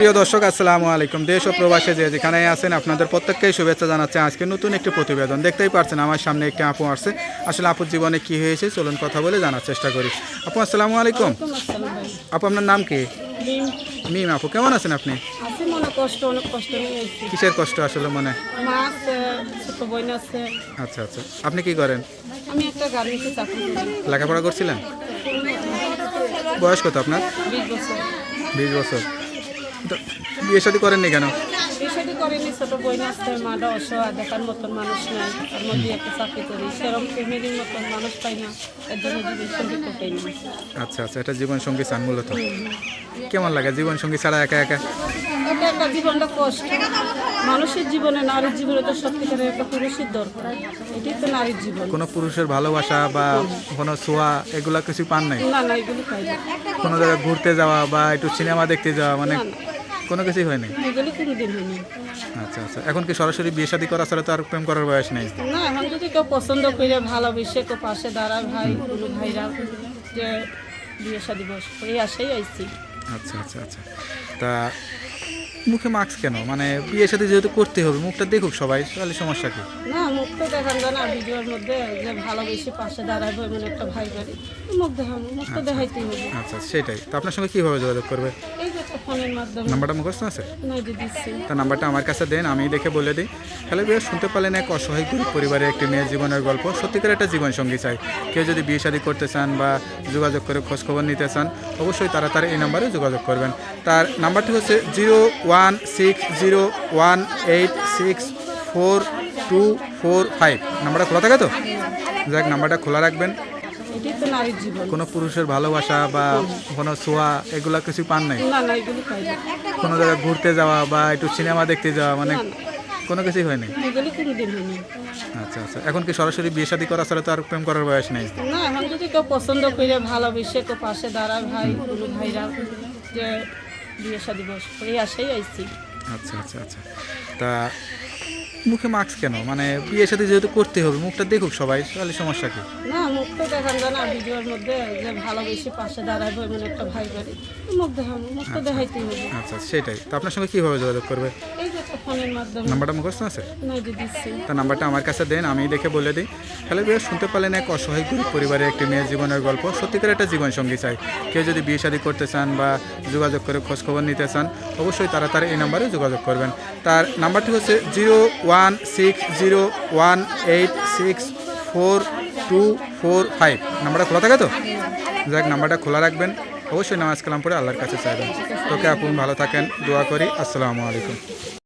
প্রিয় দর্শক আসসালামু আলাইকুম। দেশ ও প্রবাসে যে যেখানে আছেন আপনাদের প্রত্যেককেই শুভেচ্ছা জানাচ্ছে। আজকে নতুন একটি প্রতিবেদন। দেখতেই পারছেন আমার সামনে একটি আপু আসছে। আসলে আপুর জীবনে কি হয়েছে চলুন কথা বলে জানার চেষ্টা করি। আপু আসসালামু আলাইকুম। আপু আপনার নাম কি? মিম। আপু কেমন আছেন আপনি? কিসের কষ্ট আসলে মনে? আচ্ছা আচ্ছা। আপনি কি করেন? লেখাপড়া করছিলেন? বয়স কত আপনার? বিশ বছর। বিয়ে শাদী করেননি কেন? বিষয়টি করিনি ছোট বোন আছে মাটা অসহায় দেখার মতন মানুষ নাই তার মধ্যে একটা চাকরি করি। সেরকম ফ্যামিলির মতন মানুষ পাই না এর জন্য জীবন সংগীত পাই না। আচ্ছা আচ্ছা এটা জীবন সঙ্গী চান মূলত। কেমন লাগে জীবন সঙ্গী ছাড়া একা একা? এটা একটা জীবনটা কষ্ট। মানুষের জীবনে নারীর জীবনে তো সত্যিকারের একটা পুরুষের দরকার। এটাই তো নারীর জীবন। কোনো পুরুষের ভালোবাসা বা কোনো ছোঁয়া এগুলা কিছু পান নাই? না না এগুলো পাই কোনো জায়গায় ঘুরতে যাওয়া বা একটু সিনেমা দেখতে যাওয়া মানে কোনো কিছুই হয়নি? এগুলো হয়নি। আচ্ছা আচ্ছা। এখন কি সরাসরি বিয়ে শাদী করা ছাড়া তো আর প্রেম করার বয়স নেই? না এখন যদি কেউ পছন্দ করে ভালোবেসে তো পাশে দাঁড়ায় ভাই কোনো ভাইরা যে বিয়ে শাদী বয়স এই আশাই আইছি। আচ্ছা আচ্ছা আচ্ছা। তা মুখে মাস্ক কেন? মানে বিয়ের সাথে যেহেতু করতে হবে মুখটা দেখুক সবাই তাহলে সমস্যা কি? না মুখ তো দেখান যায় না ভিডিওর মধ্যে যে ভালোবেসে পাশে দাঁড়াবে এমন একটা ভাই বাড়ি মুখ দেখানো মুখ তো দেখাইতেই হবে। আচ্ছা সেটাই। তো আপনার সঙ্গে কীভাবে যোগাযোগ করবে? এই যে ফোনের মাধ্যমে। নাম্বারটা মুখস্থ আছে? তার নাম্বারটা আমার কাছে দেন আমি দেখে বলে দিই। তাহলে বিয়ে শুনতে পারলেন এক অসহায় গরিব পরিবারের একটি মেয়ের জীবনের গল্প। সত্যিকার একটা জীবন সঙ্গী চাই। কেউ যদি বিয়ে শাদী করতে চান বা যোগাযোগ করে খোঁজখবর নিতে চান অবশ্যই তারা তার এই নাম্বারে যোগাযোগ করবেন। তার নাম্বারটি হচ্ছে zero one six zero one eight six four two four five নাম্বারটা খোলা থাকে তো? যাক নাম্বারটা খোলা রাখবেন। তো কোনো পুরুষের ভালোবাসা বা কোনো ছোঁয়া এগুলো কিছু পান নাই? কোনো জায়গায় ঘুরতে যাওয়া বা একটু সিনেমা দেখতে যাওয়া মানে কোনো কিছুই হয়নি? আচ্ছা আচ্ছা। এখন কি সরাসরি বিয়ে শাদী করা ছাড়া তো আর প্রেম করার বয়স নেই? না এখন যদি কেউ পছন্দ করে ভালোবেসে কেউ পাশে দাঁড়ায় ভাই ভাইরা যে বিয়ে শাদী বস এই আশাই আইছি। আচ্ছা আচ্ছা আচ্ছা। তা মুখে মাস্ক কেন? মানে বিয়ের শাদী যেহেতু করতে হবে মুখটা দেখুক সবাই তাহলে সমস্যা কি? না মুখ তো দেখান যায় না ভিডিওর মধ্যে যে ভালোবেসে পাশে দাঁড়াবে এমন একটা ভাই বাড়ি মুখ দেখানো মুখ তো দেখাইতেই হবে। আচ্ছা সেটাই। তো আপনার সঙ্গে কীভাবে যোগাযোগ করবে? এই যে ফোনের মাধ্যমে। নাম্বারটা মুখস্থ আছে? তার নাম্বারটা আমার কাছে দেন আমি দেখে বলে দিই। তাহলে বিয়ে শুনতে পারলেন এক অসহায় গরিব পরিবারের একটি মেয়ের জীবনের গল্প। সত্যিকার একটা জীবন সঙ্গী চাই। কেউ যদি বিয়ে শাদী করতে চান বা যোগাযোগ করে খোঁজখবর নিতে চান অবশ্যই তারা তার এই নাম্বারে যোগাযোগ করবেন। তার নাম্বারটি হচ্ছে zero one six zero one eight six four two four five. নাম্বারটা খোলা থাকে তো? যাক নাম্বারটা খোলা রাখবেন। অবশ্যই নামাজ কালাম পরে আল্লাহর কাছে চাইবেন। তোকে আপনি ভালো থাকেন দোয়া করি। আসসালামু আলাইকুম।